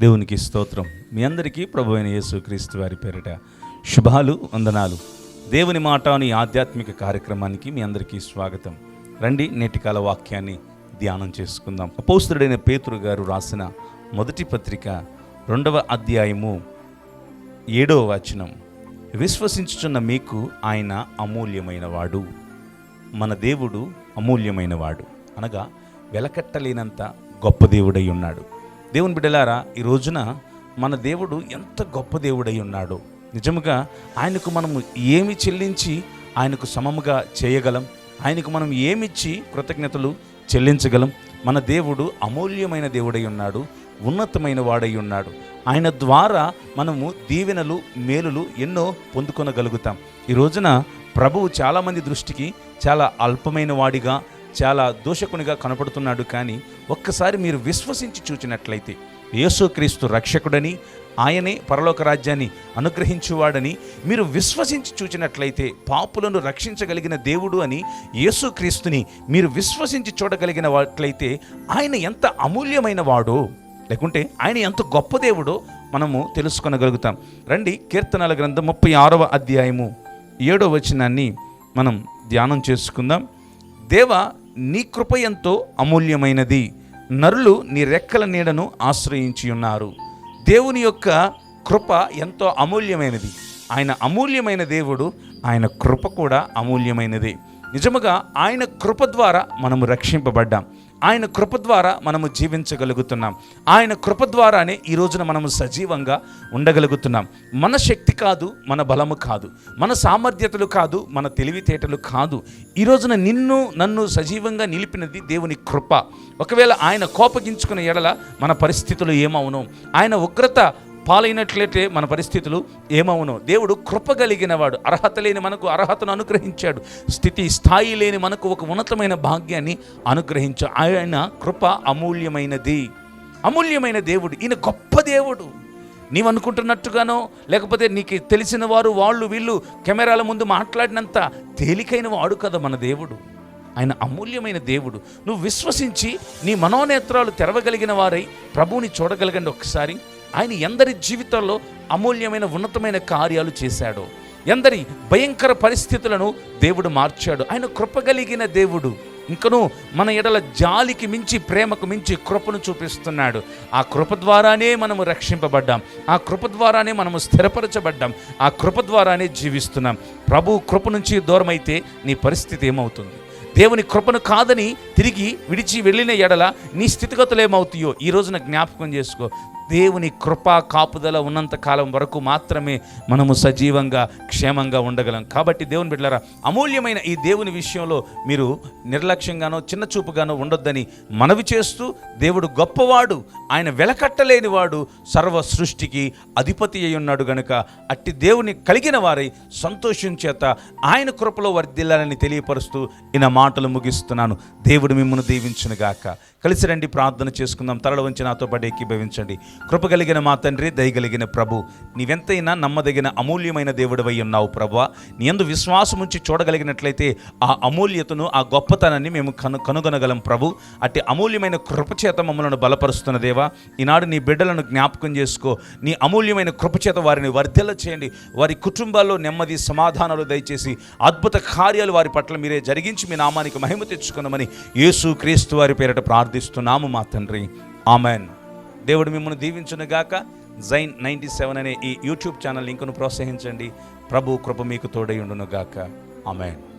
దేవునికి స్తోత్రం. మీ అందరికీ ప్రభు అయిన యేసు క్రీస్తు వారి పేరిట శుభాలు వందనాలు. దేవుని మాట అని ఆధ్యాత్మిక కార్యక్రమానికి మీ అందరికీ స్వాగతం. రండి నేటికాల వాక్యాన్ని ధ్యానం చేసుకుందాం. అపోస్తుడైన పేతురు గారు రాసిన మొదటి పత్రిక రెండవ అధ్యాయము ఏడవ వచనం. విశ్వసించుచున్న మీకు ఆయన అమూల్యమైన వాడు మన దేవుడు అమూల్యమైనవాడు. అనగా వెలకట్టలేనంత గొప్ప దేవుడై ఉన్నాడు. దేవుని బిడ్డలారా ఈ రోజున మన దేవుడు ఎంత గొప్ప దేవుడై ఉన్నాడు. నిజముగా ఆయనకు మనము ఏమి చెల్లించి ఆయనకు సమముగా చేయగలం? ఆయనకు మనం ఏమిచ్చి కృతజ్ఞతలు చెల్లించగలం? మన దేవుడు అమూల్యమైన దేవుడై ఉన్నాడు ఉన్నతమైన వాడై ఉన్నాడు. ఆయన ద్వారా మనము దీవెనలు మేలులు ఎన్నో పొందుకొనగలుగుతాం. ఈ రోజున ప్రభువు చాలామంది దృష్టికి చాలా అల్పమైన వాడిగా చాలా దూషకునిగా కనపడుతున్నాడు కానీ ఒక్కసారి మీరు విశ్వసించి చూచినట్లయితే యేసుక్రీస్తు రక్షకుడని ఆయనే పరలోక రాజ్యాన్ని అనుగ్రహించువాడని మీరు విశ్వసించి చూచినట్లయితే పాపులను రక్షించగలిగిన దేవుడు అని యేసుక్రీస్తుని మీరు విశ్వసించి చూడగలిగిన వాట్లయితే ఆయన ఎంత అమూల్యమైన వాడో లేకుంటే ఆయన ఎంత గొప్ప దేవుడో మనము తెలుసుకొనగలుగుతాం. రండి కీర్తనల గ్రంథం ముప్పై ఆరవ అధ్యాయము ఏడో వచనాన్ని మనం ధ్యానం చేసుకుందాం. దేవ నీ కృప ఎంతో అమూల్యమైనది. నరులు నీ రెక్కల నీడను ఆశ్రయించి ఉన్నారు. దేవుని యొక్క కృప ఎంతో అమూల్యమైనది. ఆయన అమూల్యమైన దేవుడు ఆయన కృప కూడా అమూల్యమైనది. నిజముగా ఆయన కృప ద్వారా మనము రక్షింపబడ్డాం. ఆయన కృప ద్వారా మనము జీవించగలుగుతున్నాం. ఆయన కృప ద్వారానే ఈ రోజున మనము సజీవంగా ఉండగలుగుతున్నాం. మన శక్తి కాదు మన బలము కాదు. మన సామర్థ్యతలు కాదు మన తెలివితేటలు కాదు. ఈ రోజున నిన్ను నన్ను సజీవంగా నిలిపినది దేవుని కృప. ఒకవేళ ఆయన కోపగించుకున్న ఎడల మన పరిస్థితులు ఏమవును ఆయన ఉగ్రత పాలైనట్లయితే మన పరిస్థితులు ఏమవును. దేవుడు కృప కలిగిన వాడు అర్హత లేని మనకు అర్హతను అనుగ్రహించాడు. స్థితి స్థాయి లేని మనకు ఒక ఉన్నతమైన భాగ్యాన్ని అనుగ్రహించాడు ఆయన కృప అమూల్యమైనది. అమూల్యమైన దేవుడు. ఈయన గొప్ప దేవుడు. నీవు అనుకుంటున్నట్టుగానో లేకపోతే నీకు తెలిసిన వారు వాళ్ళు వీళ్ళు కెమెరాల ముందు మాట్లాడినంత తేలికైన వాడు కదా మన దేవుడు. ఆయన అమూల్యమైన దేవుడు. నువ్వు విశ్వసించి నీ మనోనేత్రాలు తెరవగలిగిన వారై ప్రభువుని చూడగలగండి ఒకసారి. ఆయన ఎందరి జీవితాల్లో అమూల్యమైన ఉన్నతమైన కార్యాలు చేశాడు. ఎందరి భయంకర పరిస్థితులను దేవుడు మార్చాడు. ఆయన కృపగలిగిన దేవుడు. ఇంకను మన ఎడల జాలికి మించి ప్రేమకు మించి కృపను చూపిస్తున్నాడు. ఆ కృప ద్వారానే మనము రక్షింపబడ్డాం. ఆ కృప ద్వారానే మనము స్థిరపరచబడ్డాం. ఆ కృప ద్వారానే జీవిస్తున్నాం. ప్రభు కృప నుంచి దూరమైతే నీ పరిస్థితి ఏమవుతుంది? దేవుని కృపను కాదని తిరిగి విడిచి వెళ్ళిన ఎడల నీ స్థితిగతులు ఏమవుతాయో ఈ రోజున జ్ఞాపకం చేసుకో. దేవుని కృపా కాపుదల ఉన్నంత కాలం వరకు మాత్రమే మనము సజీవంగా క్షేమంగా ఉండగలం. కాబట్టి దేవుని బిడ్డలారా అమూల్యమైన ఈ దేవుని విషయంలో మీరు నిర్లక్ష్యంగానో చిన్న చూపుగానో ఉండొద్దని మనవి చేస్తూ దేవుడు గొప్పవాడు ఆయన వెలకట్టలేని వాడు సర్వ సృష్టికి అధిపతి అయి ఉన్నాడు గనుక అట్టి దేవుని కలిగిన వారై సంతోషం చేత ఆయన కృపలో వర్ధిల్లాలని తెలియపరుస్తూ ఈయన మాటలు ముగిస్తున్నాను. దేవుడు మిమ్మల్ని దీవించునుగాక. కలిసి రండి ప్రార్థన చేసుకుందాం. తరల వంచి నాతో పాటు ఏకీభవించండి. కృప కలిగిన మా తండ్రి దయగలిగిన ప్రభు. నీవెంతైనా నమ్మదగిన అమూల్యమైన దేవుడివై ఉన్నావు ప్రభు నీ ఎందు విశ్వాసం ఉంచి చూడగలిగినట్లయితే ఆ అమూల్యతను ఆ గొప్పతనాన్ని మేము కను కనుగొనగలం ప్రభు. అట్టి అమూల్యమైన కృపచేత మమ్మలను బలపరుస్తున్న దేవా ఈనాడు నీ బిడ్డలను జ్ఞాపకం చేసుకో. నీ అమూల్యమైన కృపచేత వారిని వర్ధల చేయండి. వారి కుటుంబాల్లో నెమ్మది సమాధానాలు దయచేసి అద్భుత కార్యాలు వారి పట్ల మీరే జరిగించి మీ నామానికి మహిమ తెచ్చుకున్నామని యేసు క్రీస్తు వారి పేరిట ప్రార్థిస్తున్నాము మా తండ్రి. ఆమెన్. దేవుడు మిమ్మల్ని దీవించునుగాక. జైన్ నైంటీ సెవెన్ అనే ఈ యూట్యూబ్ ఛానల్ లింకును ప్రోత్సహించండి. ప్రభు కృప మీకు తోడై ఉండునుగాక. ఆమెన్.